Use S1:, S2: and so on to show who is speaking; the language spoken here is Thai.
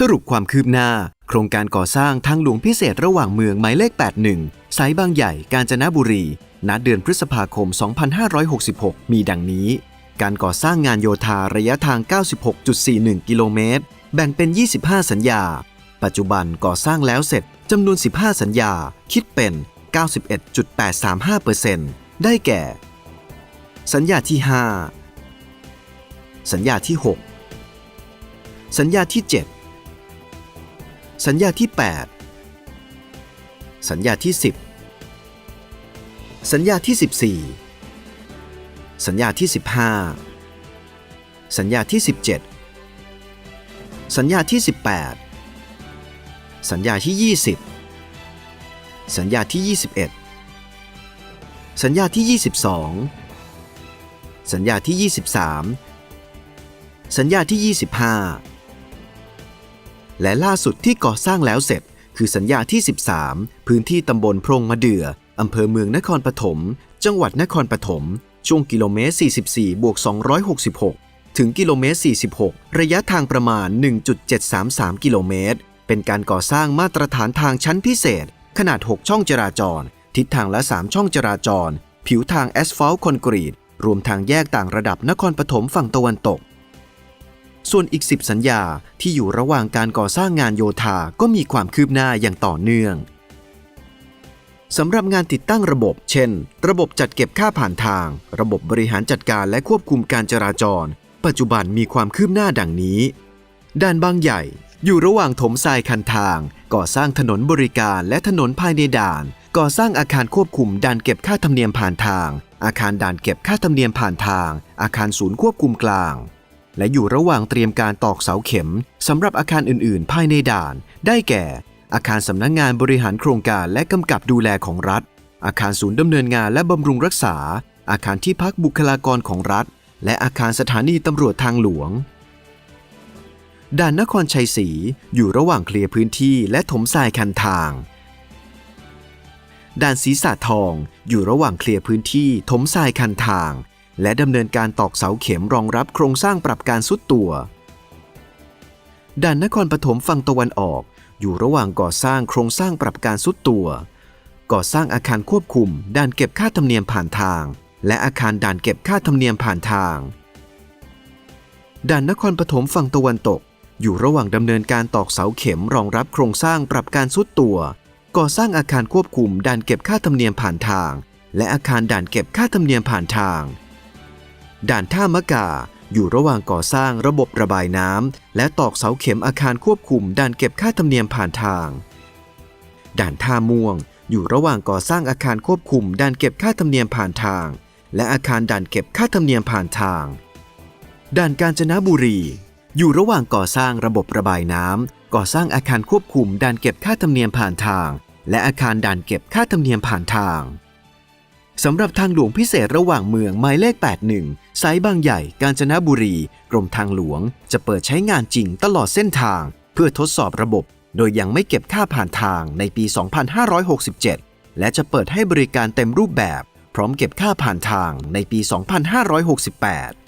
S1: สรุปความคืบหน้า โครงการก่อสร้างทางหลวงพิเศษระหว่างเมืองหมายเลข 81 สายบางใหญ่กาญจนบุรี ณเดือนพฤษภาคม 2566 มีดังนี้ การก่อสร้างงานโยธาระยะทาง 96.41 กิโลเมตร แบ่งเป็น 25 สัญญา ปัจจุบันก่อสร้างแล้วเสร็จจำนวน 15 สัญญา คิดเป็น 91.835%ได้แก่ สัญญาที่ 5 สัญญาที่ 6 สัญญาที่ 7 สัญญาที่ 8 สัญญาที่ 10 สัญญาที่ 14 สัญญาที่ 15 สัญญาที่ 17 สัญญาที่ 18 สัญญาที่ 20 สัญญาที่ 21 สัญญาที่ 22 สัญญาที่ 23 สัญญาที่ 25 และล่าสุดที่ก่อสร้างแล้วเสร็จ คือสัญญาที่ 13 พื้นที่ตำบลพรงมะเดื่ออำเภอเมืองนครปฐม จังหวัดนครปฐม ช่วงกิโลเมตร 44บวก266 ถึงกิโลเมตร 46 ระยะทางประมาณ 1.733 กิโลเมตร เป็นการก่อสร้างมาตรฐานทางชั้นพิเศษ ขนาด 6 ช่องจราจร ทิศทางละ 3 ช่องจราจร ผิวทางแอสฟัลต์คอนกรีต รวมทางแยกต่างระดับนครปฐมฝั่งตะวันตก ส่วนอีก 10 สัญญาที่อยู่ระหว่างการก่อสร้างงานโยธาก็มีความคืบหน้าอย่างต่อเนื่องสำหรับงานติดตั้งระบบ เช่น ระบบจัดเก็บค่าผ่านทาง ระบบบริหารจัดการและควบคุมการจราจร ปัจจุบันมีความคืบหน้าดังนี้ ด้านบางใหญ่ อยู่ระหว่างถมทรายคันทาง ก่อสร้างถนนบริการและถนนภายในด่าน ก่อสร้างอาคารควบคุมด่านเก็บค่าธรรมเนียมผ่านทาง อาคารด่านเก็บค่าธรรมเนียมผ่านทาง อาคารศูนย์ควบคุมกลาง และอยู่ระหว่างเตรียมการตอกเสาเข็มสำหรับอาคารอื่น ๆ ภายในด่าน ได้แก่ อาคารสำนักงงานบริหารโครงการและกำกับดูแลของรัฐ อาคารศูนย์ดำเนินงานและบำรุงรักษา อาคารที่พักบุคลากรของรัฐ และอาคารสถานีตำรวจทางหลวง ด่านนครชัยศรีอยู่ระหว่างเคลียร์พื้นที่และถมทรายคันทางด่านศรีสะทองอยู่ระหว่างเคลียร์พื้นที่ถมทรายคันทาง และดำเนินการตอกเสาเข็มรองรับโครงสร้างปรับการสุดตัว ด่านนครปฐมฝั่งตะวันออกอยู่ระหว่างก่อสร้างโครงสร้างปรับการสุดตัว ก่อสร้างอาคารควบคุม ด่านเก็บค่าธรรมเนียมผ่านทาง และอาคารด่านเก็บค่าธรรมเนียมผ่านทาง ด่านนครปฐมฝั่งตะวันตก อยู่ระหว่างดำเนินการตอกเสาเข็มรองรับโครงสร้างปรับการสุดตัว ก่อสร้างอาคารควบคุม ด่านเก็บค่าธรรมเนียมผ่านทาง และอาคารด่านเก็บค่าธรรมเนียมผ่านทาง ด่านท่ามะกาอยู่ระหว่างก่อสร้างระบบระบายน้ำและตอกเสาเข็มอาคารควบคุมด่านเก็บค่าธรรมเนียมผ่านทาง ด่านท่าม่วง อยู่ระหว่างก่อสร้างอาคารควบคุมด่านเก็บค่าธรรมเนียมผ่านทาง และอาคารด่านเก็บค่าธรรมเนียมผ่านทาง ด่านกาญจนบุรี อยู่ระหว่างก่อสร้างระบบระบายน้ำก่อสร้างอาคารควบคุมด่านเก็บค่าธรรมเนียมผ่านทาง และอาคารด่านเก็บค่าธรรมเนียมผ่านทางสำหรับทางหลวงพิเศษระหว่างเมืองหมายเลข 81 สายบางใหญ่กาญจนบุรี กรมทางหลวง จะเปิดใช้งานจริงตลอดเส้นทาง เพื่อทดสอบระบบ โดยยังไม่เก็บค่าผ่านทางในปี 2567 และจะเปิดให้บริการเต็มรูปแบบ พร้อมเก็บค่าผ่านทางในปี 2568